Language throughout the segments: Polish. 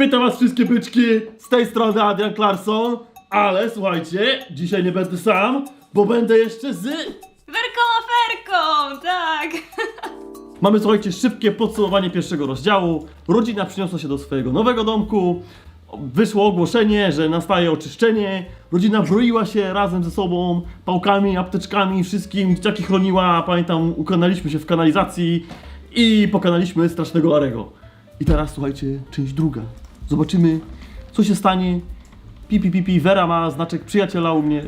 Witam was wszystkie byczki, z tej strony Adrian Clarkson, ale słuchajcie, dzisiaj nie będę sam, bo będę jeszcze z... Werką aferką, tak! Mamy słuchajcie szybkie podsumowanie pierwszego rozdziału, rodzina przyniosła się do swojego nowego domku, wyszło ogłoszenie, że nastaje oczyszczenie, rodzina broiła się razem ze sobą, pałkami, apteczkami, wszystkim, dzieciaki chroniła, pamiętam, ukanaliśmy się w kanalizacji i pokonaliśmy strasznego Larego. I teraz słuchajcie, część druga. Zobaczymy, co się stanie. Pipi, pipi, Vera ma znaczek przyjaciela u mnie.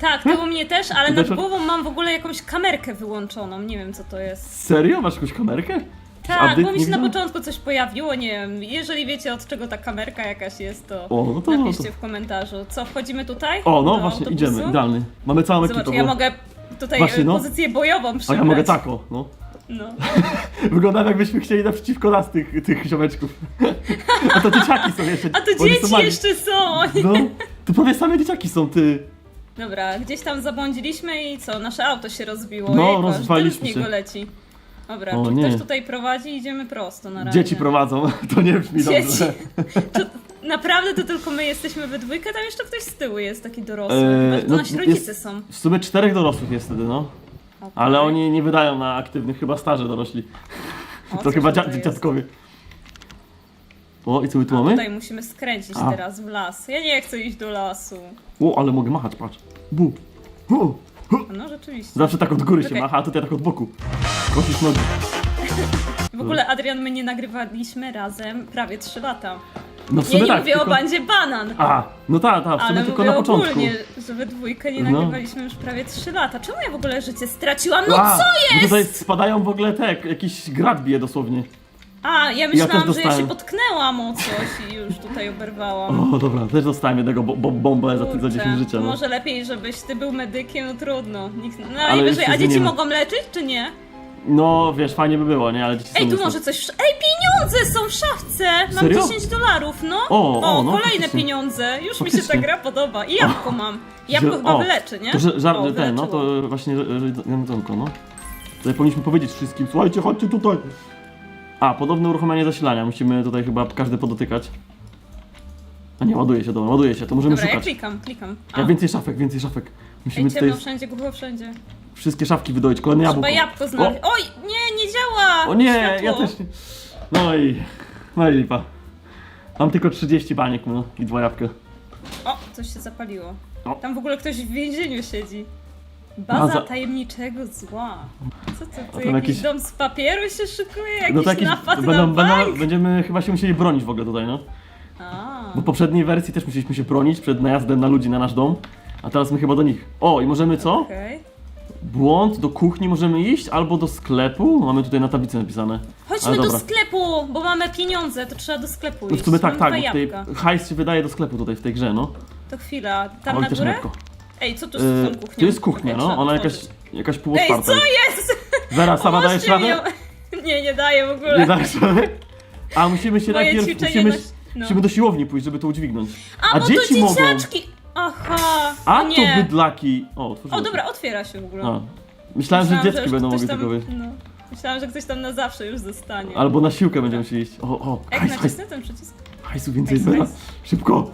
Tak, to u mnie też, ale nad głową mam w ogóle jakąś kamerkę wyłączoną, nie wiem co to jest. Serio? Masz jakąś kamerkę? Tak, bo mi się na początku coś pojawiło, nie wiem, jeżeli wiecie od czego ta kamerka jakaś jest, to, O, no to- no napiszcie to- w komentarzu. Co, wchodzimy tutaj? O, no właśnie, autobusu? idziemy, idealny. Mamy całą ekipę. Zobacz, ja mogę tutaj Właśnie, e, no. pozycję bojową A przybrać. ja mogę tako, no. No. Wygląda jakbyśmy chcieli naprzeciwko nas tych, tych ziomeczków. A to dzieciaki są jeszcze. A to oni są dzieci mali. jeszcze są! No, to prawie same dzieciaki są, ty. Dobra, gdzieś tam zabłądziliśmy i co? Nasze auto się rozbiło. No, Jejku, aż rozwaliliśmy dym z niego się. leci. Dobra, O, czy nie. ktoś tutaj prowadzi? Idziemy prosto na razie. Dzieci prowadzą, to nie brzmi Dzieci. dobrze. To naprawdę to tylko my jesteśmy we dwójkę? Tam jeszcze ktoś z tyłu jest taki dorosły. Eee, to no, nasi rodzice jest- są. W sumie czterech dorosłych jest wtedy, no. Ale oni nie wydają na aktywnych, chyba starzy dorośli. O, To chyba tutaj dzia- jest. dziadkowie. O, i co my tu mamy? tutaj musimy skręcić A. teraz w las. Ja nie chcę iść do lasu. O, ale mogę machać, patrz. Bu. Hu. Hu. No rzeczywiście. Zawsze tak od góry się Czekaj. macha, a tutaj tak od boku. Kosisz nogi. W ogóle Adrian, my nie nagrywaliśmy razem prawie 3 lata. No w Ja sumie nie tak. mówię tylko... o bandzie banan. A, no tak, tak, w sumie Ale tylko mówię na początku. ogólnie, że we dwójkę nie No. nagrywaliśmy już prawie 3 lata. Czemu ja w ogóle życie straciłam? No A, co bo jest? Tutaj spadają w ogóle te, jakiś grad bije dosłownie. A, ja też myślałam, że ja dostałem. się potknęłam o coś i już tutaj oberwałam. O, dobra, też dostałem jednego bo, bo, bombę za, za Kurczę, 10 życia. No. Może lepiej, żebyś ty był medykiem, no trudno. Nikt... No Ale już się a dzieci zmienimy. mogą leczyć, czy nie? No wiesz, fajnie by było, nie? Ale dzieci są Ej, tu może coś. w sz- Ej, pieniądze są w szafce! Mam Serio? 10 dolarów, no. O, o, no, kolejne faktycznie. pieniądze. Już mi się Faktycznie. ta gra podoba. I jabłko mam. Jabłko Że- chyba o, wyleczy, nie? To, że żar, O, ten, no wyleczyło. to właśnie że- że- jedzonko, no. Tutaj powinniśmy powiedzieć wszystkim, słuchajcie, chodźcie tutaj. A, podobne uruchomienie zasilania, musimy tutaj chyba każdy podotykać. A nie, ładuje się, dobra, ładuje się, to możemy Dobra, ja szukać. klikam, klikam. A. Ja więcej szafek, więcej szafek. Musimy Ej, tutaj ciemno wszędzie, głucho wszędzie. wszystkie szafki wydoić, kolejne Trzeba jabłko. jabłko znaleźć. Oj, nie, nie działa! O nie, Światło. ja też nie. No i... No i lipa. Mam tylko 30 baniek, no i dwa jabłka. O, coś się zapaliło. O. Tam w ogóle ktoś w więzieniu siedzi. Baza Baza- tajemniczego zła. Co to, to jakiś, jakiś- dom z papieru się szykuje? Jakiś No to jakieś... napad Będą, na będą, bank? będziemy chyba się musieli bronić w ogóle tutaj, no. Bo w poprzedniej wersji też musieliśmy się bronić przed najazdem na ludzi na nasz dom. A teraz my chyba do nich. O, i możemy co? Okej. Błąd, do kuchni możemy iść, albo do sklepu. Mamy tutaj na tablicy napisane. Chodźmy Ale do dobra. sklepu, bo mamy pieniądze, to trzeba do sklepu No iść. w sumie tak, tak, dwa tutaj jabłka. hajs się wydaje do sklepu tutaj w tej grze, no. To chwila, tam Oj, na też górę? Ej, co jest z tą kuchnią? to jest kuchnia, no. trzeba Ona jakaś, otworzyć. jakaś Ej, półotwarta. co jest. jest? Vera, sama dajesz Pomóżcie mi radę? ją- Nie, nie daję w ogóle. Nie dajesz rady? A musimy się Moje najpierw, ćwiczenie musimy, na-. Musimy do siłowni pójść, żeby to udźwignąć. A, bo dzieci to mogą. dzieciaczki! Aha, A to nie. bydlaki. O, otworzyło O, się. dobra, otwiera się w ogóle. A. Myślałem, że dziecki już będą ktoś mogli tam, tylko wyjść. no, Myślałam, że ktoś tam na zawsze już zostanie. Albo na siłkę będziemy się iść. O, o, Jak hajs, hajs, nacisnę ten przycisk? hajsu więcej Hajs, hajs. Szybko.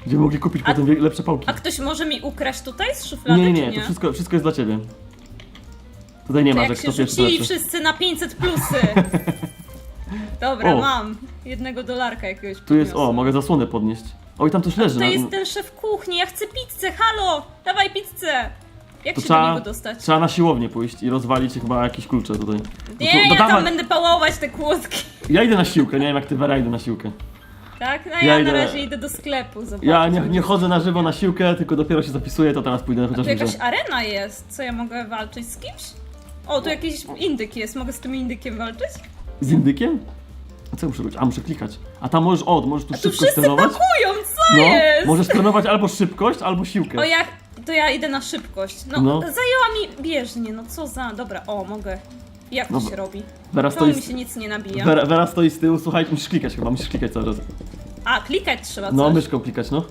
Będziemy mogli kupić A- potem wie- lepsze pałki. A ktoś może mi ukraść tutaj z szuflady, Nie, nie, czy nie, to wszystko, wszystko jest dla ciebie. Tutaj nie To ma, jak że się kto pierwszy rzucili lepszy. wszyscy na 500 plusy. Dobra, O. mam. Jednego dolarka jakiegoś Tu jest, o, mogę zasłonę podnieść. Oj, tam coś leży. To na- jest ten szef kuchni, ja chcę pizzę, halo! Dawaj pizzę! Jak To się do trzeba, niego dostać? trzeba na siłownię pójść i rozwalić chyba jakieś klucze tutaj. No Nie, ja tam będę pałować te kłódki. Ja idę na siłkę, nie wiem jak ty Vera, idę na siłkę. Tak? No Ja ja, idę- na razie idę do sklepu zobaczyć. Ja nie, nie chodzę na żywo na siłkę, tylko dopiero się zapisuję, to teraz pójdę chociaż Tu jakaś że... arena jest, co ja mogę walczyć z kimś? O, tu jakiś indyk jest, mogę z tym indykiem walczyć? Z indykiem? A co muszę robić? A, muszę klikać. A tam możesz, o, możesz tu Tu szybkość wszyscy trenować. pakują, co No, jest? możesz trenować albo szybkość, albo siłkę. O ja, to ja idę na szybkość. No, No. zajęła mi bieżnie, no co za, dobra, o, mogę. Jak to Dobra. się robi? Vera Czemu stoi, mi się nic nie nabija? Vera, Vera stoi z tyłu, słuchaj, musisz klikać chyba, musisz klikać cały czas. A, klikać trzeba No, coś. myszką klikać, no.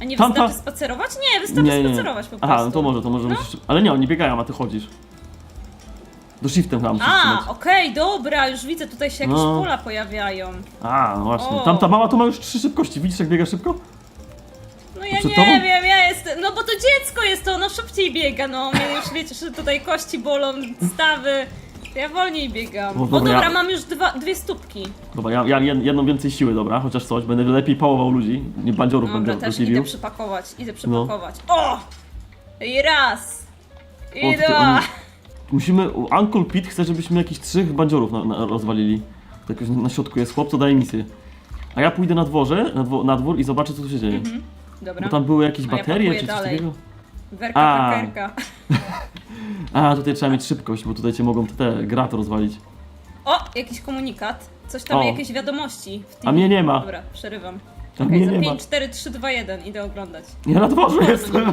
A nie Tam, wystarczy spacerować? Nie, wystarczy spacerować po prostu. Aha, no to może, to może musisz... Ale nie, oni biegają, a ty chodzisz. Do shiftem chyba musisz A, trzymać. okej, dobra, już widzę, tutaj się jakieś No. pola pojawiają. A, no właśnie. O. Tamta mama to ma już trzy szybkości. Widzisz jak biega szybko? No ja przed nie tobą? wiem, ja jestem, no bo to dziecko jest, to ono szybciej biega, no mnie już wiecie, że tutaj kości bolą, stawy. To ja wolniej biegam. No O dobra, dobra, ja- mam już dwa, dwie stópki. Dobra, ja, ja jed- jedną więcej siły, dobra, chociaż coś. Będę lepiej pałował ludzi. Nie bandziorów Dobra, będę też idę przypakować, idę przypakować. O! I raz! I O, ty- dwa! Musimy, Uncle Pete chce, żebyśmy jakichś trzech bandziorów na, na, rozwalili. To jakoś na środku jest chłop, co daje misję. A ja pójdę na dworze, na, dwo, na dwór i zobaczę co tu się dzieje. Dobra, Bo tam były jakieś A ja baterie pakuję czy coś dalej. takiego. werka A. A, tutaj trzeba mieć szybkość, bo tutaj cię mogą te, te grat rozwalić. O, jakiś komunikat. Coś tam, O. jakieś wiadomości. W A mnie nie ma. Dobra, przerywam. A Okej, mnie za nie ma. 5, 4, 3, 2, 1 idę oglądać. Ja na dworzu jestem.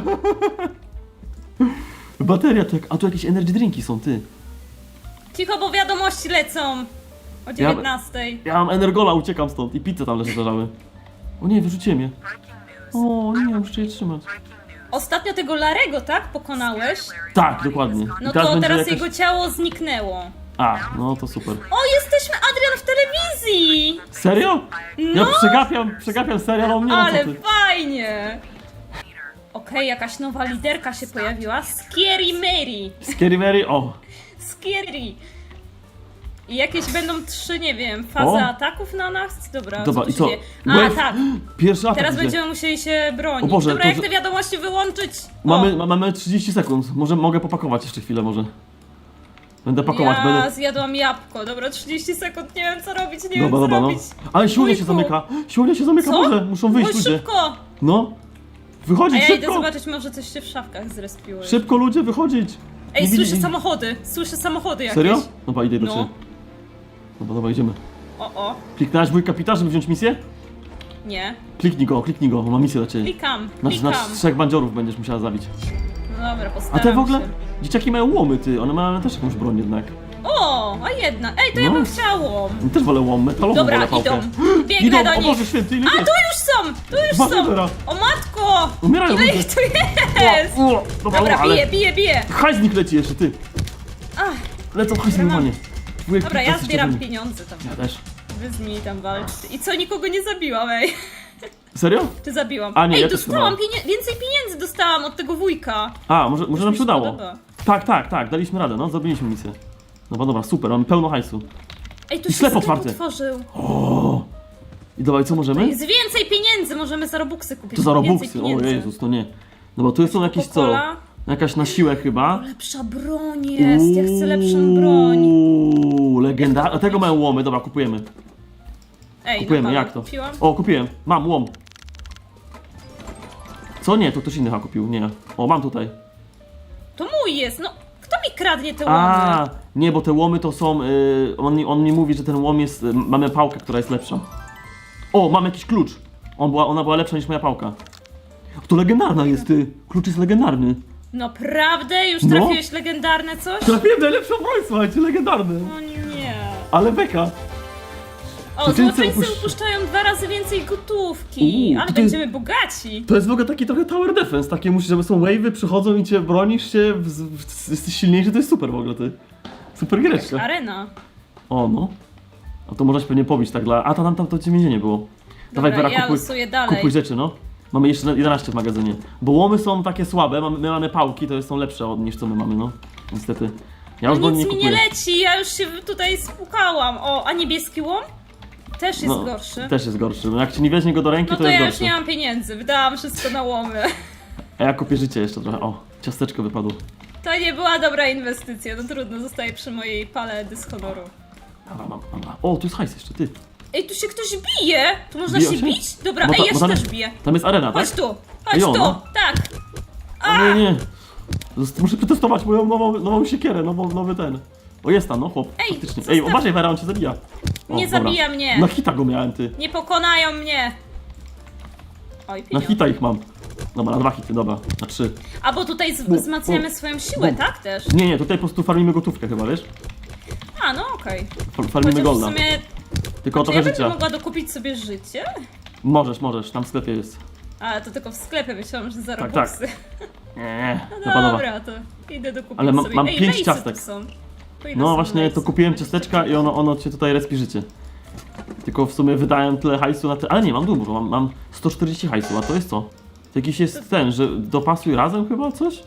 Bateria tak, a tu jakieś energy drinki są, ty. Cicho, bo wiadomości lecą! O 19. Ja mam energola, uciekam stąd i pizzę tam leży leżały. O nie, wyrzuciłem je. O nie, muszę je trzymać. Ostatnio tego Larego, tak? Pokonałeś? Tak, dokładnie. I No to będzie teraz jakaś- jego ciało zniknęło. A, no to super. O, jesteśmy Adrian w telewizji! Serio? Ja No! przegapiam, przegapiam serial o mnie, no co Ale ty? fajnie! Okej, jakaś nowa liderka się pojawiła. Scary Mary. Scary Mary, o. Scary. I jakieś będą trzy, nie wiem, fazy O. ataków na nas? Dobra, Dobra, co tu i się co? dzieje? A, tak. Pierwszy atak Teraz idzie. będziemy musieli się bronić. O Boże, Dobra, to jak te wiadomości wyłączyć? O, Mamy, ma- mamy 30 sekund. Może mogę popakować jeszcze chwilę może. Będę pakować, ja będę. zjadłam jabłko. Dobra, 30 sekund, nie wiem co robić, nie wiem co no. robić. Ale siłownia się Wujku. zamyka. Siłownia się zamyka, Co? Boże, muszą wyjść Oj, ludzie. szybko! No. A Wychodzić ja idę szybko. zobaczyć, może coś się w szafkach zrespiły. Szybko ludzie, wychodzić. Ej, Nie słyszę widzi- samochody, słyszę samochody jakieś. Serio? Dobra, idę do No. ciebie. Dobra, dobra, idziemy. O, o, Kliknąłeś wujka Pita, żeby wziąć misję? nie. Kliknij go, kliknij go, bo ma misję dla ciebie. Klikam, Nasz, klikam. nasz trzech bandziorów będziesz musiała zabić. No dobra, A postaram te w ogóle? się. Dzieciaki mają łomy, ty. One mają też jakąś broń jednak. O, a jedna. Ej, to ja No. bym chciało. Ja Też wolę łom, metalową Dobra, wolę pałkę. idą. Biegnę Idą, do o nich. Boże święty, A, tu już są! Tu już Dwa są! zera. O matko! Umierają Ile ludzie. ich tu jest? O, o, dobra, Dobra, ale biję. hajs z nich leci jeszcze, ty. Ach, Lecą hajs Dobra, normalnie. Wujek dobra, ja zbieram pieniądze tam. Ja też. Wy z nimi tam walczcie. I co, nikogo nie zabiłam, ej. Serio? Czy zabiłam? A, nie, ej, ja też dostałam chyba. pienie- więcej pieniędzy dostałam od tego wujka. A, może, może nam mi się udało. podoba. Tak, tak, tak, daliśmy radę, no, zrobiliśmy misję. Dobra, dobra, super, mamy pełno hajsu. Ej, tu I się sklep otwarty. otworzył. O! I dawaj, co możemy? Jest więcej pieniędzy, możemy za robuxy kupić. To za robuxy, o. Jezus, to nie. Dobra, tu są jakieś co? Coca-Cola. Jakaś na siłę chyba. Lepsza broń jest, ja chcę lepszą broń. Uuu, legenda. A tego mają łomy, dobra, kupujemy. Ej, Kupujemy, no jak to? Kupiłam? O, kupiłem, mam łom. Co nie, to ktoś inny chyba kupił, nie. O, mam tutaj. To mój jest, no. Kto mi kradnie te łomy? A, nie, bo te łomy to są. Y, on, mi- on mi mówi, że ten łom jest. Y, mamy pałkę, która jest lepsza. O, mam jakiś klucz. On była, ona była lepsza niż moja pałka. To legendarna jest, ty. Klucz jest legendarny. Naprawdę? Już No. trafiłeś legendarne coś? Trafiłem najlepszą broń, słuchajcie, legendarny. O nie. Ale beka. O, złoczyńcy upuszczają dwa razy więcej gotówki. Uuu, ale będziemy bogaci. To jest w ogóle taki trochę tower defense, takie musisz, żeby są wave'y, przychodzą i cię bronisz się, w, w, jesteś silniejszy, to jest super w ogóle, ty. Super giereczka. Arena. O, no. A to można się pewnie pobić tak dla... A to tam, tam to ci więzienie było. Dawaj, Dobra, Wera, ja kupuj, losuję dalej. kupuj rzeczy, no. Mamy jeszcze 11 w magazynie. Bo łomy są takie słabe, mamy, my mamy pałki, to są lepsze od, niż co my mamy, no. Niestety. Ja już No nic mi nie kupuję. leci, ja już się tutaj spukałam. O, a niebieski łom? Też jest No, gorszy. Też jest gorszy. No jak ci nie weźmie go do ręki, No to, to jest ja już gorszy. nie mam pieniędzy, wydałam wszystko na łomy. A ja kupię życie jeszcze trochę. O, ciasteczko wypadło. To nie była dobra inwestycja, no trudno, zostaje przy mojej pale dyshonoru. Dobra, mam, mam. O, tu jest hajs jeszcze, ty. Ej, tu się ktoś bije! Tu można Biją się się? bić? Dobra, Bo ej, ta- ja bo się tam też jest- biję. Tam jest arena, tak? Chodź tu, chodź Ej, tu, no. tak. O nie, nie. Zost- Muszę przetestować moją nową, nową siekierę, nową, nowy ten. O, jest tam, no chłop, Ej, faktycznie. zostaw- Ej, uważaj, Wera, on cię zabija. O, Nie zabija mnie. Na hita go miałem, ty. Nie pokonają mnie. Oj, Na pieniądze. hita ich mam. Dobra, na dwa hity, dobra, na trzy. A bo tutaj z- wzmacniamy swoją siłę, bu. tak też? Nie, nie, tutaj po prostu farmimy gotówkę chyba, wiesz? A, no okej. Far- Farmimy Chociaż w golda. sumie, Tylko czy trochę ja będę życia. mogła dokupić sobie życie? Możesz, możesz, tam w sklepie jest. A, to tylko w sklepie myślałam, że za Tak, robuxy. Nie, nie, No dobra, to idę dokupić Ale mam- sobie. mam Ej, pięć lejsy ciastek. tu są. No właśnie, to kupiłem ciasteczka i ono, ono cię tutaj respi życie. Tylko w sumie wydałem tyle hajsu na te... Ale nie, mam dużo, mam, mam 140 hajsu, a to jest co? To jakiś jest ten, że dopasuj razem chyba coś?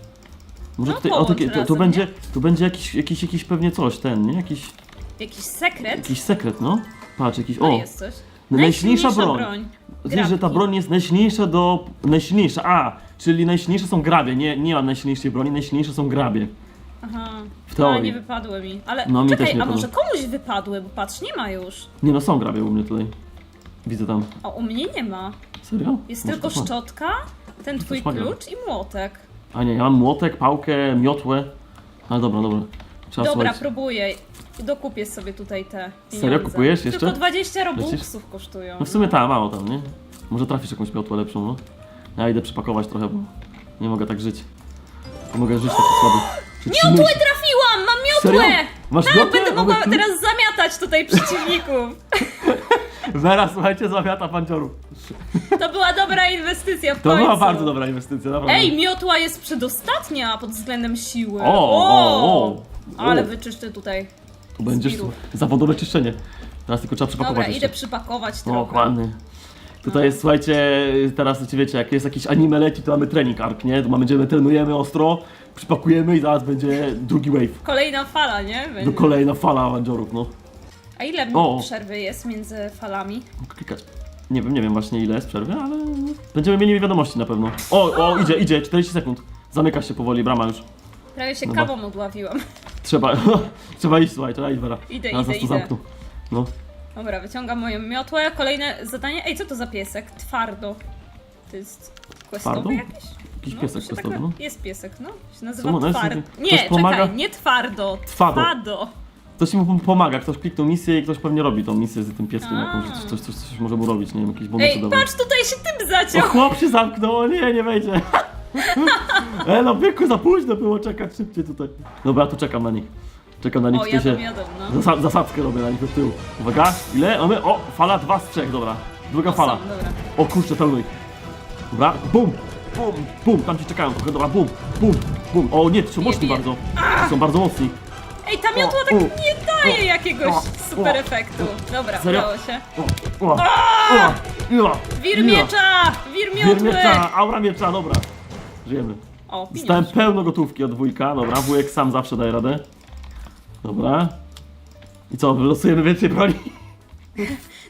Może No, tutaj, o, połącz takie, to, to razem, będzie, to będzie jakiś, jakiś, jakiś pewnie coś, ten, nie? Jakiś, Jakiś sekret? jakiś sekret, no. Patrz, jakiś, o, jest coś. najsilniejsza broń. Wiesz, że ta Grabki. broń jest najsilniejsza do... Najsilniejsza, a, czyli najsilniejsze są grabie, nie, nie ma najsilniejszej broni, najsilniejsze są grabie. Aha. W teorii. A, nie wypadły mi. Ale No, mi czekaj, też nie a może komuś wypadły, bo patrz, nie ma już. Nie no, są grabie u mnie tutaj. Widzę tam. A u mnie nie ma. Serio? Jest Może tylko szczotka, ten twój klucz i młotek. A nie, ja mam młotek, pałkę, miotłę. Ale dobra, dobra. Trzeba Dobra, słuchać. próbuję. Dokupię sobie tutaj te Serio? pieniądze. Kupujesz jeszcze? Tylko 20 Lecisz? robuxów kosztują. No w sumie ta, mało tam, nie? Może trafisz jakąś miotłę lepszą, no. Ja idę przypakować trochę, bo nie mogę tak żyć. Nie mogę żyć taki słaby. Miotłę trafiłam! Mam Serio? miotłę! Masz tak, miotłę? będę mogła teraz zamiatać tutaj przeciwników. Zaraz, słuchajcie, zamiata panciorów. To była dobra inwestycja w To końcu. była bardzo dobra inwestycja, naprawdę. Ej, miotła jest przedostatnia pod względem siły. O, o, o. Ale O. wyczyszczę tutaj. Tu będziesz zawodowe czyszczenie. Teraz tylko trzeba przypakować Dobra, jeszcze. idę przypakować O, trochę. dokładnie. Tutaj No. jest, słuchajcie, teraz wiecie, jak jest jakiś anime leci, to mamy trening arc, nie? To mamy, będziemy, trenujemy ostro, przypakujemy i zaraz będzie drugi wave. Kolejna fala, nie? Będzie. kolejna fala awandziorów, no. A ile O. przerwy jest między falami? Klikać. Nie wiem, nie wiem właśnie ile jest przerwy, ale będziemy mieli wiadomości na pewno. O, o, idzie, idzie, 40 sekund. Zamyka się powoli brama już. Prawie się Dobra. kawą odławiłam. Trzeba, trzeba iść, słuchaj, trzeba iść, Wera. Idę, Zaraz idę, nas tu idę. zamkną. No. Dobra, wyciągam moją miotłę. Kolejne zadanie. Ej, co to za piesek? Twardo. To jest questowy Twardo? jakiś? Jakiś No, piesek się tak no. na- Jest piesek, no. Się Co, nazywa no, jest Twardo. Nie, pomaga? czekaj, nie Twardo. Twado. Twado. Ktoś mu pomaga, ktoś kliknął misję i ktoś pewnie robi tą misję z tym pieskiem A. jakąś, coś, coś, coś może mu robić, nie wiem, jakieś bonusy Ej, patrz, tutaj się tym O, zaciął. chłop się zamknął, o nie, nie wejdzie. E, no byku, za późno było czekać szybciej tutaj. Dobra, ja tu czekam na nich. Czekam na nich, O, się... jadą, no. Zasa zasadzkę robię na nich od tyłu. Uwaga, ile? Mamy, o, fala 2 z 3, dobra. Druga fala. są, dobra. O kurczę, pełno ich. Dobra, bum, bum, bum, tam ci czekają trochę, dobra, bum, bum, bum. O nie, to są mocni bije. bardzo. Są bardzo mocni. Ej, ta miotła tak nie daje jakiegoś super efektu. Dobra, Serio? udało się. O, o, o, o, Wir miecza! Wir miotły! miecza, aura miecza, dobra. Żyjemy. O, Dostałem pieniądz. pełno gotówki od wujka, dobra, wujek sam zawsze daje radę. Dobra. I co, wylosujemy więcej broni?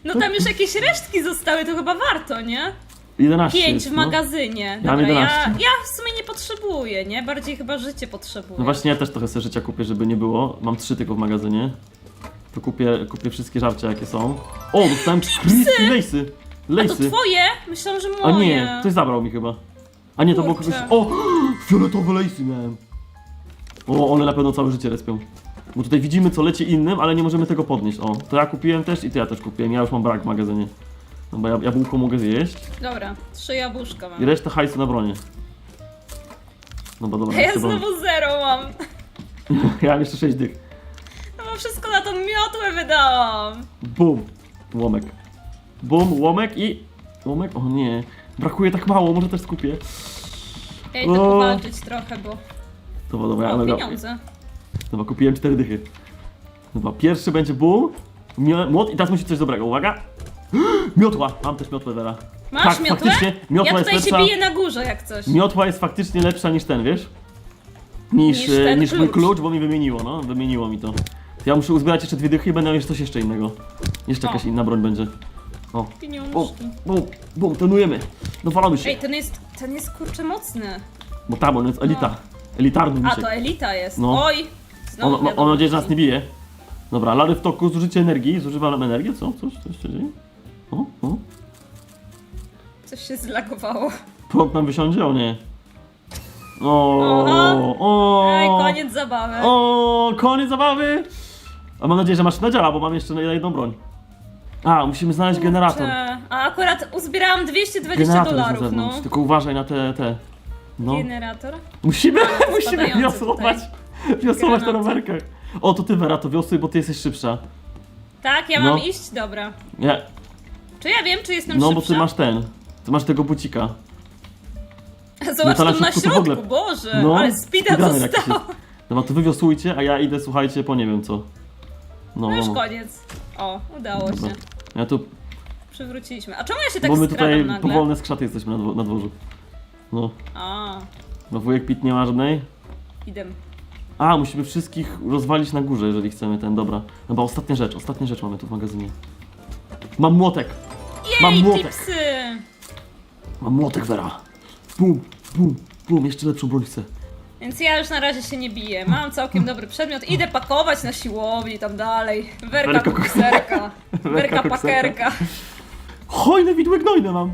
No tam już jakieś resztki zostały, to chyba warto, nie? 11 Pięć jest, w no. magazynie. Ja mam Dobra, ja, 11. ja w sumie nie potrzebuję, nie? Bardziej chyba życie potrzebuję. No właśnie ja też trochę sobie życia kupię, żeby nie było. Mam trzy tylko w magazynie. To kupię, kupię wszystkie żarcia jakie są. O, dostałem crispy lejsy. A to Lejsy. twoje? Myślałam, że moje. A nie, ktoś zabrał mi chyba. A nie, to było kogoś... Kurczę. O! Fioletowe lejsy miałem. O, one na pewno całe życie respią. Bo tutaj widzimy co leci innym, ale nie możemy tego podnieść. O, to ja kupiłem też i to ja też kupiłem. Ja już mam brak w magazynie. No bo ja jabłko mogę zjeść. Dobra, trzy jabłuszka mam. I resztę hajsu na bronię. No bo dobra, A ja jeszcze broń. znowu zero mam. Ja mam jeszcze 6 dych. No bo wszystko na tą miotłę wydałam. Bum. Łomek. Bum, łomek i... Łomek? O nie. Brakuje tak mało, może też skupię. Ja idę O. powalczyć trochę, bo... Dobra, dobra, O, dobra. pieniądze. Dobra, kupiłem 4 dychy. Dobra, pierwszy będzie bum, mio- młot i teraz musi coś dobrego, uwaga. Miotła, mam też miotłę teraz. Masz tak, miotłę? faktycznie, miotła ja jest tutaj się lepsza. biję na górze jak coś. Miotła jest faktycznie lepsza niż ten, wiesz? Niż, Niż ten niż mój klucz. klucz, bo mi wymieniło, no, wymieniło mi to. Ja muszę uzbierać jeszcze dwie dychy i będę miał jeszcze coś jeszcze innego. Jeszcze O. jakaś inna broń będzie. O, bum, Pieniążki. bum, bum, trenujemy. No walamy się. Ej, ten jest, ten jest kurczę mocny. Bo tam, on jest elita. Elitarny A, to elita jest. No. Oj! Znowu On, mam nadzieję, że nas nie bije. Dobra, lary w toku, zużycie energii. Zużywam energię, co? Coś, coś się dzieje? O, o. Coś się zlagowało. Prąd nam wysiądzie? O nie. O, Oha. o, Ej, koniec zabawy. O, koniec zabawy! A mam nadzieję, że maszyna działa, bo mam jeszcze na jedną broń. A, musimy znaleźć generator. Kurczę. A akurat uzbierałam 220 Generator jest na dolarów, no. zewnątrz, tylko uważaj na te, te. No. Generator? Musimy, Ale musimy spadający wiosłować. Wiosłować na Granaty. rowerkach. O, to ty Wera, to wiosłuj, bo ty jesteś szybsza. Tak, ja No. mam iść? Dobra. Ja, Czy ja wiem, czy jestem no bo szybsza? ty masz ten. Ty masz tego bucika. Zobacz No to na tam na to w środku, ogóle- Boże, No, ale speeda speedrunner jakiś zostało. jest. Dobra, to wywiosłujcie, a ja idę, słuchajcie, po nie wiem co. No, No już no. koniec. O, udało Dobra. się. Ja tu, Przywróciliśmy. A czemu ja się tak bo my skradam tutaj nagle? powolne skrzaty jesteśmy na, dwo- na dworzu. No, A, no wujek Pit nie ma żadnej. idę. A, musimy wszystkich rozwalić na górze, jeżeli chcemy ten, dobra. Dobra, ostatnia rzecz, ostatnia rzecz mamy tu w magazynie. Mam młotek! Mam Jej, młotek. chipsy! Mam młotek, Vera! Bum, bum, bum, jeszcze lepszą broń chcę. Więc ja już na razie się nie biję. Mam całkiem dobry przedmiot. Idę pakować na siłowni i tam dalej. Werka Werka kokserka. Werka Werka pakerka. Hojne widły gnojne mam!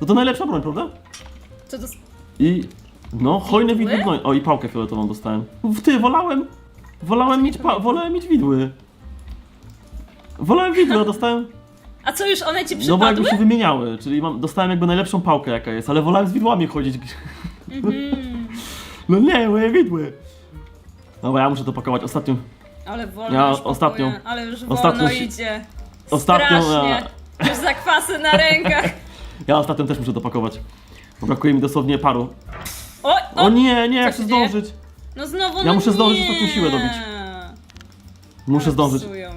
No to najlepsza broń, prawda? Co to... I... No, hojne Widły? widły gnojne. O, i pałkę fioletową dostałem. W Ty, wolałem... Wolałem mieć, pa... wolałem mieć widły. Wolałem widły, a dostałem... A co, już one ci No bo jakby się wymieniały, czyli mam, dostałem jakby najlepszą pałkę jaka jest, ale wolałem z widłami chodzić. Mhm. No nie, moje widły! Dobra, ja muszę to pakować. Ostatnią, Ale wolno Ja już ostatnią- Ale już wolno ostatnią się- idzie. ostatnią, Strasznie. Już zakwasy na rękach. ja ostatnią też muszę to pakować. Bo brakuje mi dosłownie paru. O, o, O nie, nie, Co jak się chcę dzieje? zdążyć. No znowu, Ja no muszę zdążyć nie. ostatnią siłę dobić. Muszę Ale zdążyć. psują.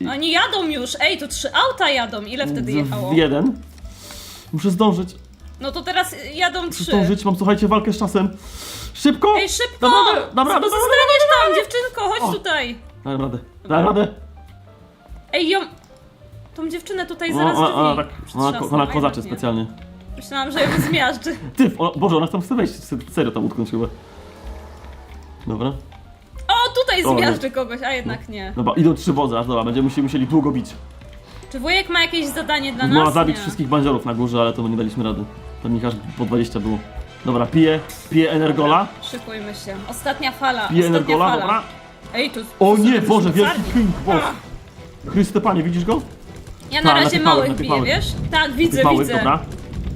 I- Oni jadą już, ej, tu trzy auta jadą. Ile wtedy jechało? Jeden. Muszę zdążyć. No to teraz jadą Muszę trzy. zdążyć, mam słuchajcie walkę z czasem. Szybko! Ej, szybko! Dam radę, dam radę, dam radę. zostaniesz tam, dziewczynko, chodź O. tutaj. Dam radę, dam radę. Ej, ją... Tą dziewczynę tutaj zaraz ona, ona, drzwi tak, ona, ona kozaczy specjalnie. Myślałam, że ją zmiażdży. Ty, o, Boże, ona tam chce wejść, serio tam utknąć chyba. Dobra. O, tutaj O, zmiażdży kogoś, a jednak nie. Dobra, idą trzy wozy, aż dobra, będziemy musieli, musieli długo bić. Czy wujek ma jakieś zadanie dla Miała nas? zabić Nie. wszystkich bandziorów na górze, ale to my nie daliśmy rady. Tam ich aż po 20 było. Dobra, piję, piję Energola. Szykujmy się. Ostatnia fala, Piję ostatnia Energola, fala. dobra. Ej, tu... O tu nie, są Boże, wielki mocarnie. King Boss. Chryste Panie, widzisz go? Ja na Ta, na razie tych małych, małych na tych biję, małych. wiesz? Tak, widzę, Tych małych, widzę. dobra.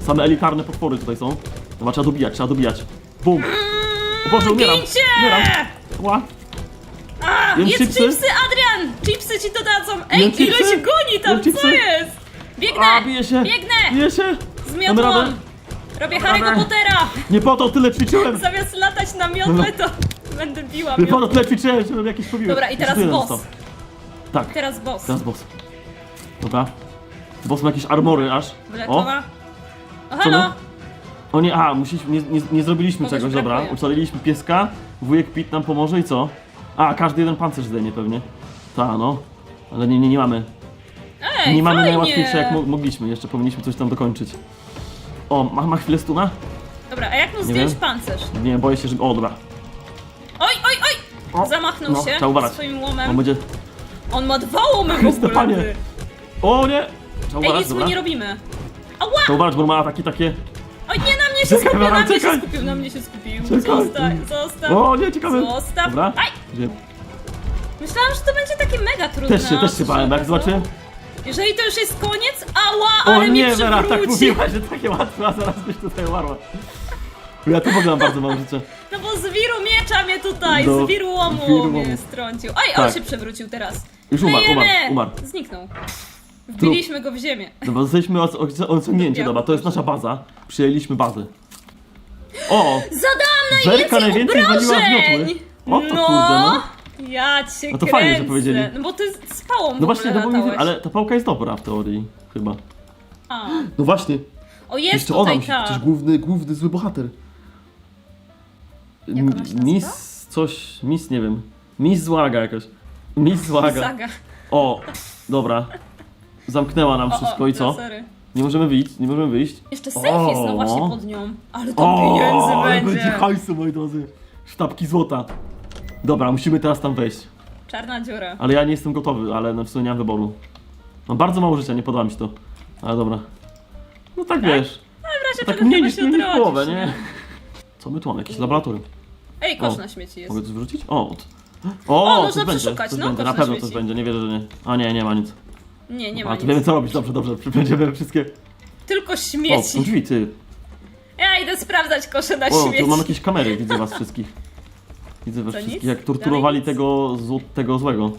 Same elitarne potwory tutaj są. Dobra, trzeba dobijać, trzeba dobijać. Bum. O Boże, umieram. Gincie! Umieram. Ła. A, Jem jedz chipsy? chipsy, Adrian! Chipsy ci dodadzą! Ej, Jem ile chipsy? się goni tam, chipsy? co jest? Biegnę! A, bije się. Biegnę! Bije się. Z Damy radę? Robię Harry'ego radę? Pottera! Nie po to tyle ćwiczyłem. Zamiast latać na miotle, to będę biła Nie po to miotłą. tyle ćwiczyłem, żebym jakieś pobiły. Dobra, i teraz boss. został. Tak, Teraz boss. teraz boss. Dobra. Boss ma jakieś armory aż. O, Wyleczona. O, Co halo! o nie, a, musieliśmy, nie, nie, nie zrobiliśmy Kogoś czegoś, dobra. brakuje. Ucaliliśmy pieska, wujek Pit nam pomoże i co? A, każdy jeden pancerz zdejmie pewnie. Ta, no. Ale nie, nie, nie mamy. Ej, nie mamy fajnie. najłatwiejsze jak mo mogliśmy, jeszcze powinniśmy coś tam dokończyć. O, ma, ma chwilę stuna? Dobra, a jak mu zdjąć wiem. pancerz? Nie, boję się, że... O, dobra. Oj, oj, oj! O, Zamachnął no, się trzeba uważać. swoim On łomem. będzie... On ma dwa łomy w Chryste, ogóle. panie. ty. O nie! Trzeba Ej, uważać, nic mu dobra. nie robimy. Ała! Uważać, bo ma ataki takie... Oj, nie, na mnie się Czekaj, skupił, na mnie się czekaj. skupił, na mnie się skupił. Czekaj. Zostaw, zostaw. O nie, ciekawe. Zostaw. Dobra. Aj! Gdzie? Myślałam, że to będzie takie mega trudne. Też się, też się bałem, jak zobaczyłem. Jeżeli to już jest koniec, ała, O ale nie, Vera, tak przywróci. mówiłaś, że takie łatwe, a zaraz byś tutaj umarła. Ja tu w ogóle mam bardzo mało życia. No bo z wiru miecza mnie tutaj, Do- z wiru łomu wiru łomu. mnie strącił. Oj, on Tak. się przewrócił teraz. Już umarł, umarł, umarł. Zniknął. Wbiliśmy go w ziemię. Dobra, jesteśmy o, o, o ciągnięcie, dobra, to jest nasza baza. Przyjęliśmy bazę. O! Zadałam Werka najwięcej najwięcej waliła z obrażeń! miotły. O to no, kurde, no. Ja cię No to fajnie, że kręcę. powiedzieli. No bo ty z pałą w No właśnie, ogóle no bo mi, latałeś. ale ta pałka jest dobra w teorii, chyba. A. No właśnie, O, jest jeszcze ona tutaj musi, ta. przecież główny, główny zły bohater. Jak ona się nazywa? Miss coś, Miss nie wiem. Miss Złaga jakaś. Miss Złaga. Saga. O, dobra. Zamknęła nam wszystko i co? lasery. Nie możemy wyjść, nie możemy wyjść. Jeszcze safe jest, no właśnie pod nią. Ale to pieniędzy ale będzie. będzie hajsu, moi drodzy. Sztabki złota. Dobra, musimy teraz tam wejść. Czarna dziura. Ale ja nie jestem gotowy, ale no w sumie nie mam wyboru. Mam bardzo mało życia, nie podoba mi się to. Ale dobra. No tak wiesz. W razie Tak czego mniej chyba niż, się mniej niż odrodzisz, połowę, nie? Co my tu mamy? Jakieś laboratorium. Ej, kosz O. na śmieci jest. Mogę coś wyrzucić? O! O, O, coś można będzie, przeszukać, coś no, będzie, kosz na na pewno śmieci. coś będzie, nie wierzę, że nie. A nie, nie ma nic. Nie, nie ma A nic. to wiemy co robić, dobrze, dobrze, będziemy wszystkie... Tylko O, są śmieci. drzwi, ty. Ja idę sprawdzać kosze na O, śmieci. tu mam jakieś kamery, widzę was wszystkich. Widzę was Co, wszystkich, nic? jak torturowali Dalej nic? tego, zło, tego złego.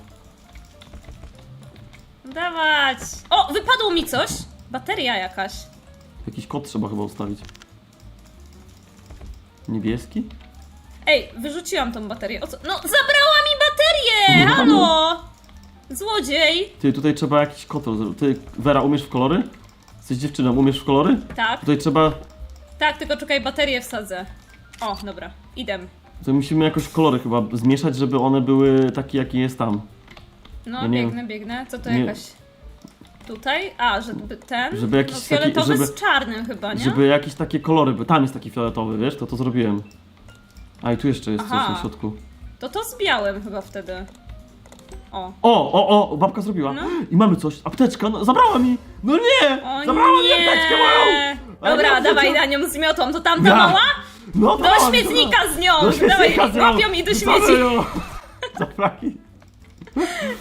Dawać. O, wypadło mi coś. Bateria jakaś. Jakiś kod trzeba chyba ustawić. Niebieski? Ej, wyrzuciłam tą baterię. O co? No, zabrała mi baterię! Halo! Złodziej! Ty, tutaj trzeba jakiś kontrol zrobić. Ty, Vera, umiesz w kolory? Jesteś dziewczyną, umiesz w kolory? Tak, Tutaj trzeba... tak, tylko czekaj, baterię wsadzę. O, dobra, idę. To musimy jakoś kolory chyba zmieszać, żeby one były takie, jakie jest tam. No, nie biegnę, biegnę. Co to nie- jakaś... Tutaj? A, żeby ten? Żeby jakiś no, taki- fioletowy żeby- z czarnym chyba, nie? Żeby jakieś takie kolory, bo tam jest taki fioletowy, wiesz, to to zrobiłem. A i tu jeszcze jest Aha. coś na środku. To to z białym chyba wtedy. O. O, o, o, babka zrobiła. No. I mamy coś. Apteczka, no, zabrała mi! No nie! O zabrała mi apteczkę moją! Ja Dobra, miałem dawaj na nią z miotą, to tamta Ja. mała? No, Do śmietnika z nią! Do śmietnika Dawaj, z nią. łapią i do Zabrał śmieci. ją. Zabrali.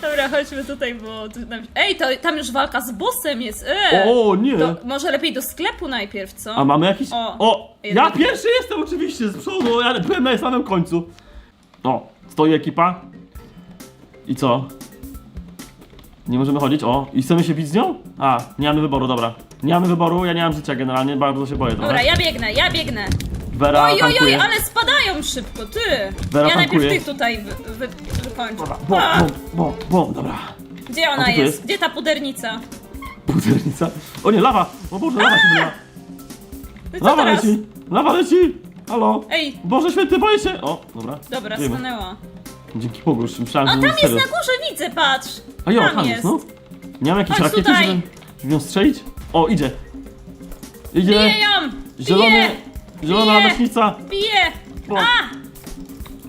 Dobra, chodźmy tutaj, bo... Tu nam... Ej, to tam już walka z bossem jest, eee. O, nie! To może lepiej do sklepu najpierw, co? A mamy jakiś... O, O! ja jednak- pierwszy jestem oczywiście z przodu, ja byłem na samym końcu. O, stoi ekipa. I co? Nie możemy chodzić? O, i chcemy się bić z nią? A, nie mamy wyboru, dobra. Nie mamy wyboru, ja nie mam życia generalnie, bardzo się boję trochę. Dobra, ja biegnę, ja biegnę. Vera Oj, oj, oj, tankuje. ale spadają szybko, ty! Vera ja najpierw tankuje. tych tutaj wy, wy, wykończę. Dobra, bom, A, bom, bom, bom, dobra. Gdzie A ona co to jest? jest? Gdzie ta pudernica? Pudernica. O nie, lawa! O Boże, lawa się. No i co Lawa teraz? leci! Lawa leci! Halo! Ej, Boże święty, boję się! O, dobra. dobra, Wiemy. stanęła. Dzięki Bogu, już myślałem, A że tam jest na górze, widzę, patrz! A jo, tam tam jest, no. Nie mam jakiejś rakiety, tutaj. żeby, żeby ją strzelić? O, idzie. Idzie. Bije ją! Zielony, Bije! zielona Bije! leśnica. Bije! O. A!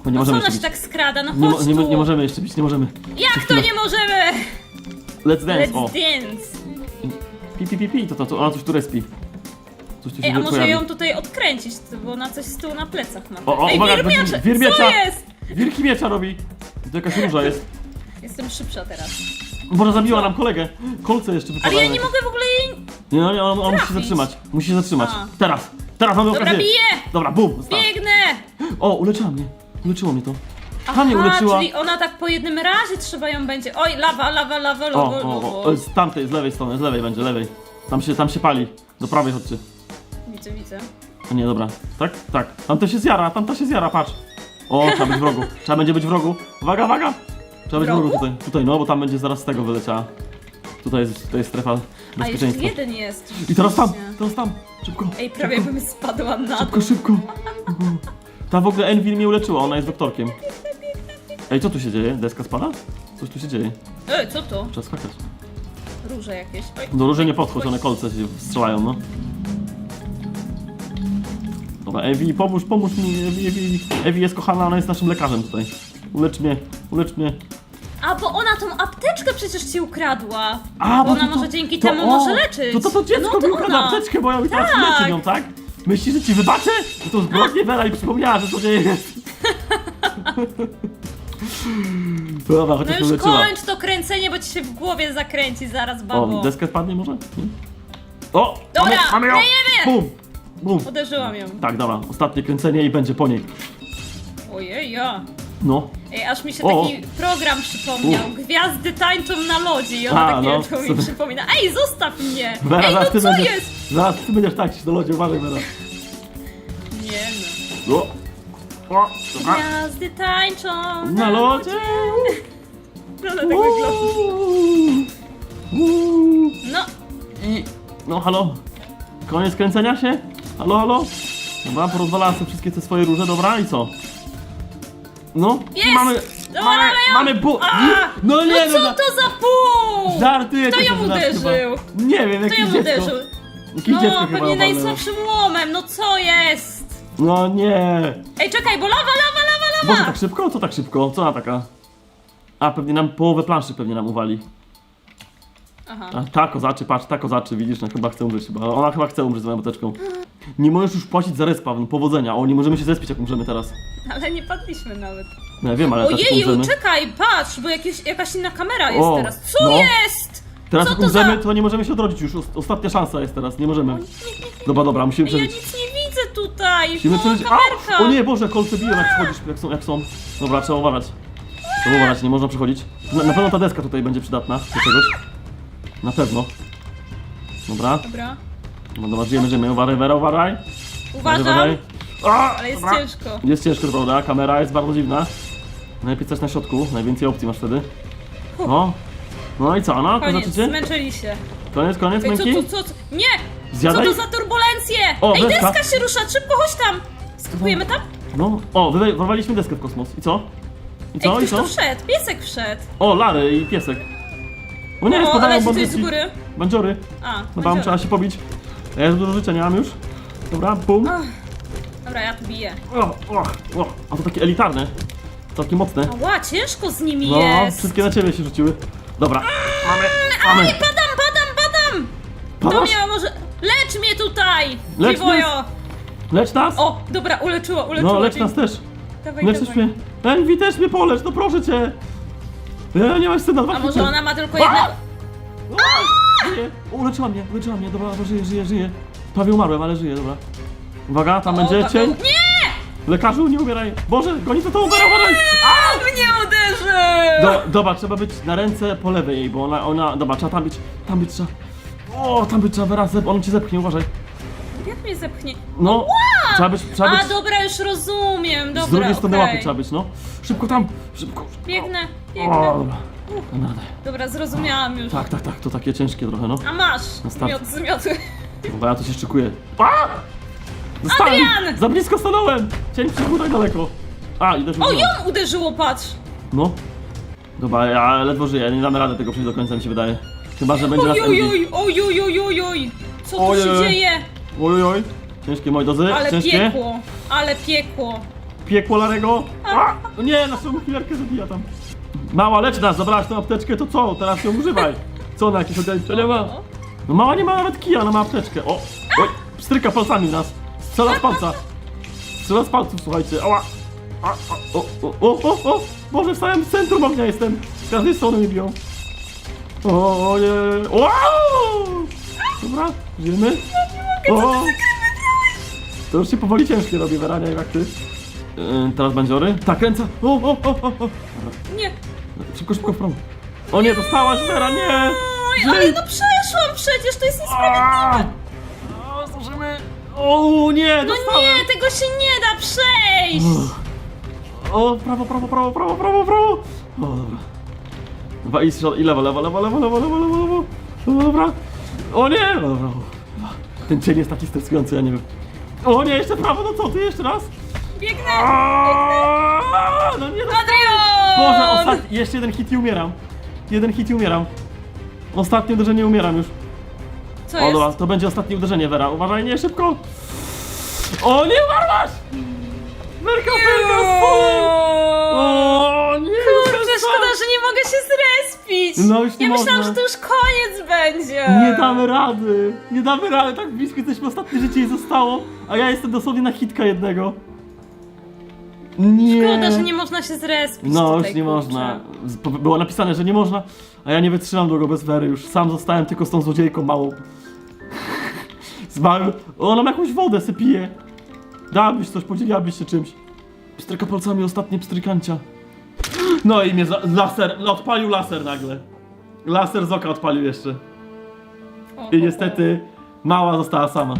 Bo nie No co możemy ona jeszcze się bić. tak skrada? No Nie, mo- chodź nie, mo- tu! nie możemy jeszcze bić, nie możemy. Jak to chwila. nie możemy? Let's dance, Let's o. dance! Pi, pi, pi, pi, to, to, to ona coś tu respi. Coś tu się Ej, a może pojawi. ją tutaj odkręcić, bo ona coś z tyłu na plecach ma. O, o, Ej, uwaga, wir będzie- miecza! wir Co jest? Wilki miecza robi. To jakaś róża jest. Jestem szybsza teraz. Może zabiła nam kolegę. Kolce jeszcze Ale wypadają. ja nie mogę w ogóle jej... Nie, no, nie, on, on musi się trafić. zatrzymać. Musi się zatrzymać. A. Teraz. Teraz mamy Dobra, okazję. biję! Dobra, bum. Biegnę! O, uleczyła mnie. Uleczyło mnie to. Ta mnie uleczyła. czyli ona tak po jednym razie trzeba ją będzie... Oj, lawa, lawa, lawa, O, lawa, o, lawa. o, o, z tamtej, z lewej strony, z lewej będzie, lewej. Tam się, tam się pali. Do prawej chodźcie. Widzę, widzę. A nie, dobra. Tak? Tak. Tam to się zjara, tam to się zjara, patrz. O, trzeba być w rogu. Trzeba będzie być w rogu. Uwaga, uwaga! Trzeba być w rogu tutaj. Tutaj, no, bo tam będzie zaraz z tego wyleciała. Tutaj jest, tutaj jest strefa A jeszcze bezpieczeństwa. jeden jest. I teraz tam, rzeczywiście. teraz tam. Szybko. Ej, prawie szybko, bym spadła na Szybko, dół. szybko. Ta w ogóle Envil mnie uleczyła, ona jest doktorkiem. Ej, co tu się dzieje? Deska spada? Coś tu się dzieje. Ej, co to? Trzeba skakać. Róże jakieś. Oj. Do róży nie podchodź, one kolce się strzelają, no. Dobra, Ewi, pomóż, pomóż mi, Ewi, Ewi, Ewi jest kochana, ona jest naszym lekarzem tutaj. Ulecz mnie, ulecz mnie. A, bo ona tą apteczkę przecież ci ukradła. A, bo ona może dzięki temu może leczyć. To to, to dziecko no, mi ukradło ona. apteczkę, bo ja mi teraz Tak. leczy nią, tak? Myślisz, że ci wybaczę? No to zbrodnie Wera i przypomniała, że to nie jest. Dobra, No chociaż już uleczyła. kończ to kręcenie, bo ci się w głowie zakręci zaraz, babo. O, deskę spadnie może? Nie? O! Dobra, mamy, mamy ją! Bum! Bum! Uderzyłam ją. Tak, dobra, ostatnie kręcenie i będzie po niej. Ojej, ja. No. Ej, aż mi się O. taki program przypomniał. Gwiazdy tańczą na lodzi i ona A, takie no, to mi przypomina. Ej, zostaw mnie! Ej, no co będziesz, jest? Zaraz ty będziesz tańczyć na lodzie, uważaj Wera. Nie no. O! O! Dobra. Gwiazdy tańczą Na lodzie! No, no tak wygląda. Uuu. Uuu. No, I... No halo? Koniec kręcenia się? Halo, halo? Dobra, porozwalała sobie wszystkie te swoje róże, dobra i co? No, i Jest! mamy... Dobra, Mamy, ja- mamy bu... A! No nie, no co no, to za pół? Żartuję Kto to ją uderzył? Chyba. Nie wiem, Kto jakieś ją dziecko. uderzył? Jakieś No, chyba pewnie walnęło. najsłabszym łomem, no co jest? No nie. Ej, czekaj, bo lawa, lawa, lawa, Boże, lawa! tak szybko? Co tak szybko? Co ona taka? A, pewnie nam połowę planszy pewnie nam uwali. Aha. A ta kozaczy, patrz, ta kozaczy, widzisz, no chyba chce umrzeć chyba. Ona chyba chce umrzeć z moją boteczką. Nie możesz już płacić za respawn, powodzenia. O, nie możemy się zespić jak umrzemy teraz. Ale nie padliśmy nawet. No ja wiem, ale teraz jak Ojeju, umrzemy. czekaj, patrz, bo jakieś, jakaś inna kamera jest O, teraz. Co no. jest? Teraz co jak to umrzemy, za- to nie możemy się odrodzić już. Ost- Ostatnia szansa jest teraz, nie możemy. Dobra, dobra, musimy ja przeżyć. nic nie widzę tutaj. Musimy O, przeżyć. kamerka. A! O nie, Boże, kolce biją jak wchodzisz, jak są, jak są. Dobra, trzeba uważać. Trzeba uważać, nie można przechodzić. Na, na pewno ta deska tutaj będzie przydatna do czegoś. Na pewno. Dobra, Dobra, no dobra, żyjemy, żyjemy. Uważaj, Wera, uważaj. uważam. uważaj. Ale jest dobra. ciężko. Jest ciężko, prawda? Kamera jest bardzo dziwna. Najlepiej coś na środku, najwięcej opcji masz wtedy. No. No i co, no? Koniec, Kończycie? zmęczyli się. Koniec, koniec, Ej, co, męki? co, co, co? Nie! Co Zjadaj? to za turbulencje? O, Ej, deska. deska się rusza, szybko chodź tam! Skakujemy tam? No. O, wy- wyrwaliśmy deskę w kosmos. I co? I Ej, co? I ktoś co? tu wszedł, piesek wszedł. O, Lary i piesek. O nie, o, spadają ale ci coś z bandyci. góry. Bandziory. A, No tam trzeba się pobić. Ja jest dużo życia, nie mam już. Dobra, bum. Ach, Dobra, ja tu biję. O, o, o. A to takie elitarne. Całkiem mocne. Ała, ciężko z nimi No, jest. wszystkie na ciebie się rzuciły. Dobra. Mamy, Aj, mamy. padam, padam, padam! To Padasz? mnie może... Lecz mnie tutaj! Lecz Dziwojo! Lecz nas. O, dobra, uleczyło, uleczyło. No, lecz dzięki. nas też. Dawaj, Leczysz dawaj. mnie. Envy też mnie polecz, no proszę cię. Ja nie mam scena dwa A może ona ma tylko jednego... A! Żyje. O, Uleczyła mnie, uleczyła mnie, dobra, dobra, żyje, żyje, żyje. Prawie umarłem, ale żyję, dobra. Uwaga, tam będzie O, cień. Nie! Lekarzu, nie umieraj. Boże, goni to umiera, uważaj. A, mnie uderzył! Do, dobra, trzeba być na ręce po lewej jej, bo ona, ona, dobra, trzeba tam być, tam być trzeba. O, tam być trzeba wyraz, on cię zepchnie, uważaj. Mnie zepchnie? No, trzeba być, trzeba być, A, dobra, już rozumiem, dobra, z drugiej strony okej. łapy trzeba być, no. Szybko tam, szybko. Biegnę, O, biegnę. dobra. Dam. Dobra, zrozumiałam już. Tak, tak, tak, to takie ciężkie trochę, no. A masz! Na start. Miot, zmioty. Dobra, ja tu się szykuję. A! Zostałem! Adrian! Za blisko stanąłem! Cień przy tak daleko. A, i też O, ją uderzyło, patrz! No. Dobra, ja ledwo żyję, nie damy rady tego przejść do końca, mi się wydaje. Chyba, że będzie nas Envy. Ojojoj, ojojojojoj! Co tu Ojej. się dzieje? Oj, oj. Ciężkie, moi drodzy, Ale ciężkie. piekło, ale piekło. Piekło Larego. A! No nie, naszą chwilkę zabija tam. Mała, lecz nas, zabrałaś tę apteczkę, to co? Teraz ją używaj. Co, na jakieś ograniczenia ma? No mała nie ma nawet kija, ona ma apteczkę. O, oj, stryka palcami w nas. Strzela z palca. Strzela z palców, słuchajcie. Ała. A, a, o, o, o, o, o. Boże, w samym centrum ognia jestem. Z każdej strony mnie biją. O, o nie. Wow! Dobra, żyjemy. O! To już się powoli ciężkie robi, Werania, jak ty. Yy, teraz bandziory. Tak, ręce. O, o, o, o, o. Nie. Szybko, szybko w prawo. O nie, dostałaś, Wera, nie! Oj, ale no przeszłam przecież, to jest niesprawiedliwe. O, Zdążymy. O nie, No dostałem. nie, tego się nie da przejść! O, prawo, prawo, prawo, prawo, prawo, prawo. O, dobra. Dwa i, środ- i lewo, lewo, lewo, lewo, lewo, lewo, lewo, lewo. No, dobra. O nie! No, dobra. Ten cień jest taki stresujący, ja nie wiem. O nie, jeszcze prawo, no co ty, jeszcze raz? Biegnę! Aaaa, No nie, no. Adrian! Boże, ostatni, jeszcze jeden hit i umieram. Jeden hit i umieram. Ostatnie uderzenie umieram już. Co O jest? dobra, to będzie ostatnie uderzenie, Wera. Uważaj, nie, szybko. O, nie umarłaś! Werka, Werka, spój! O, nie! Kurczę, szkoda, że nie mogę się zrespić! No już nie Ja myślałam, można. że to już koniec będzie! Nie damy rady! Nie damy rady, tak blisko jesteśmy, ostatnie życie jej zostało, a ja jestem dosłownie na hitka jednego. Nie. Szkoda, że nie można się zrespić No, tutaj, już nie kurczę. można. Z- po- Było napisane, że nie można, a ja nie wytrzymam długo bez Wery. Już sam zostałem tylko z tą złodziejką małą. Z małym. O, Ona ma jakąś wodę se pije. Dałabyś coś, podzieliłabyś się czymś. Pstryka palcami, ostatnie pstrykancia. No i mnie za- laser, odpalił laser nagle. Laser z oka odpalił jeszcze. I niestety mała została sama.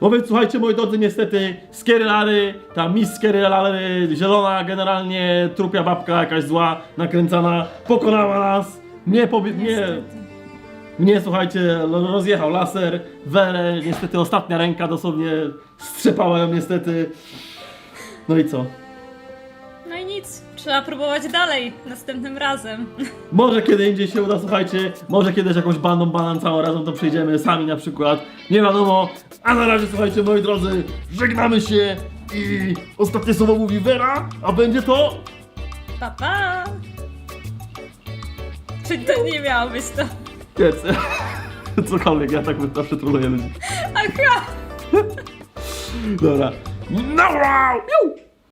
No więc słuchajcie moi drodzy, niestety Skierylary, ta Miss Skierylary, zielona generalnie, trupia babka jakaś zła, nakręcana, pokonała nas. Mnie, pobi- mnie, Niestety. mnie słuchajcie, lo- rozjechał laser, Werę, niestety ostatnia ręka dosłownie strzepała ją niestety. No i co? Trzeba próbować dalej, następnym razem. Może kiedy indziej się uda, słuchajcie, może kiedyś jakąś bandą banan całą razem to przejdziemy, sami na przykład, nie wiadomo. A na razie, słuchajcie, moi drodzy, żegnamy się i ostatnie słowo mówi Vera, a będzie to... Pa, pa! Czy to nie miało być to? Wiec. Cokolwiek, ja tak zawsze troluję ludzi. Aha! Dobra. No wow!